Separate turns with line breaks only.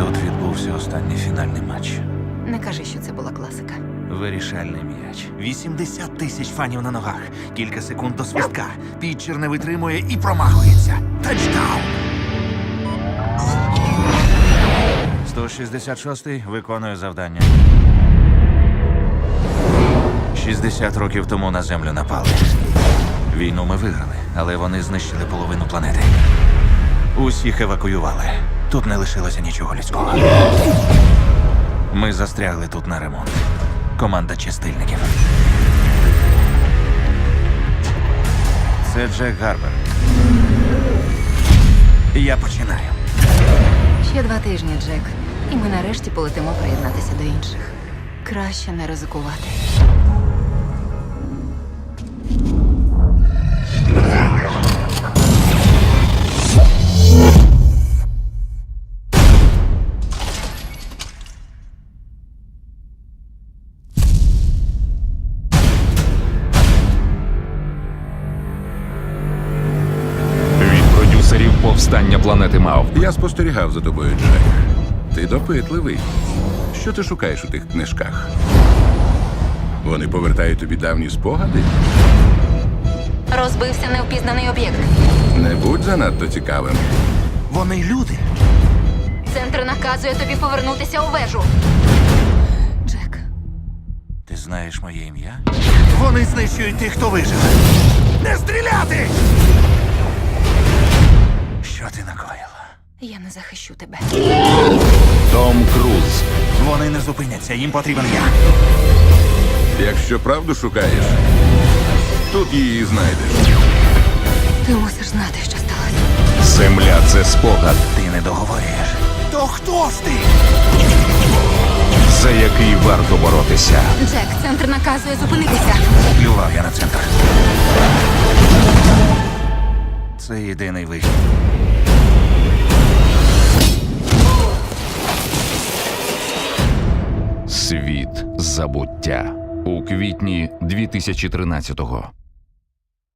Тут відбувся останній фінальний матч.
Не кажи, що це була класика.
Вирішальний м'яч. 80 тисяч фанів на ногах. Кілька секунд до свистка. Пітчер не витримує і промахується. Тачдаун! 166-й виконує завдання. 60 років тому на землю напали. Війну ми виграли, але вони знищили половину планети. Усіх евакуювали. Тут не лишилося нічого людського. Ми застрягли тут на ремонт. Команда чистильників. Це Джек Гарбер. Я починаю.
Ще два тижні, Джек, і ми нарешті полетимо приєднатися до інших. Краще не ризикувати.
Повстання планети Мав.
Я спостерігав за тобою, Джек. Ти допитливий. Що ти шукаєш у тих книжках? Вони повертають тобі давні спогади?
Розбився невпізнаний об'єкт.
Не будь занадто цікавим.
Вони люди.
Центр наказує тобі повернутися у вежу. Джек,
Ти знаєш моє ім'я? Вони знищують тих, хто вижив. Не стріляти! Що ти накоїла?
я не захищу тебе.
Том Круз.
Вони не зупиняться, їм потрібен я.
Якщо правду шукаєш, тут її знайдеш.
Ти мусиш знати, що сталося.
Земля це спогад,
Ти не договорюєш. То хто ж ти?
за який варто боротися.
Джек, центр наказує зупинитися.
Плював я на центр. Це єдиний вихід.
Світ забуття у квітні 2013-го.